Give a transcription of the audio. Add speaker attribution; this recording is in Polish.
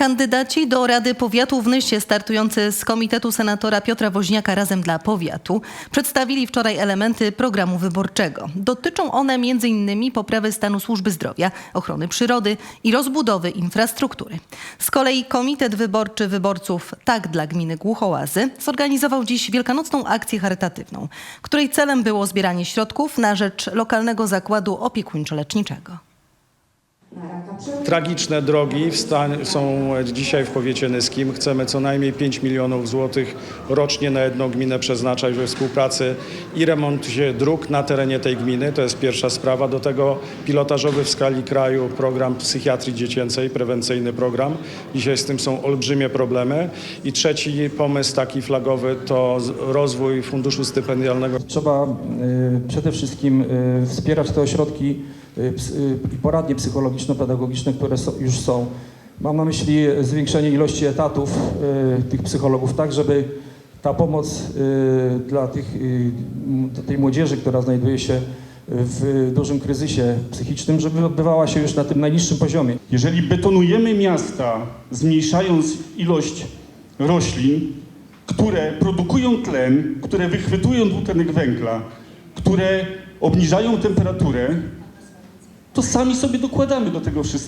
Speaker 1: Kandydaci do Rady Powiatu w Nysie startujący z Komitetu Senatora Piotra Woźniaka Razem dla Powiatu przedstawili wczoraj elementy programu wyborczego. Dotyczą one m.in. poprawy stanu służby zdrowia, ochrony przyrody i rozbudowy infrastruktury. Z kolei Komitet Wyborczy Wyborców Tak dla Gminy Głuchołazy zorganizował dziś wielkanocną akcję charytatywną, której celem było zbieranie środków na rzecz lokalnego zakładu opiekuńczo-leczniczego.
Speaker 2: Tragiczne drogi są dzisiaj w powiecie nyskim. Chcemy co najmniej 5 milionów złotych rocznie na jedną gminę przeznaczać we współpracy i remoncie dróg na terenie tej gminy. To jest pierwsza sprawa. Do tego pilotażowy w skali kraju program psychiatrii dziecięcej, prewencyjny program. Dzisiaj z tym są olbrzymie problemy. I trzeci pomysł taki flagowy to rozwój funduszu stypendialnego
Speaker 3: Trzeba y, przede wszystkim y, wspierać te ośrodki i poradnie psychologiczno-pedagogiczne, które so, już są. Mam na myśli zwiększenie ilości etatów y, tych psychologów, tak żeby ta pomoc y, dla tych, y, m, tej młodzieży, która znajduje się w dużym kryzysie psychicznym, żeby odbywała się już na tym najniższym poziomie.
Speaker 4: Jeżeli betonujemy miasta, zmniejszając ilość roślin, które produkują tlen, które wychwytują dwutlenek węgla, które obniżają temperaturę, to sami sobie dokładamy do tego wszystkiego.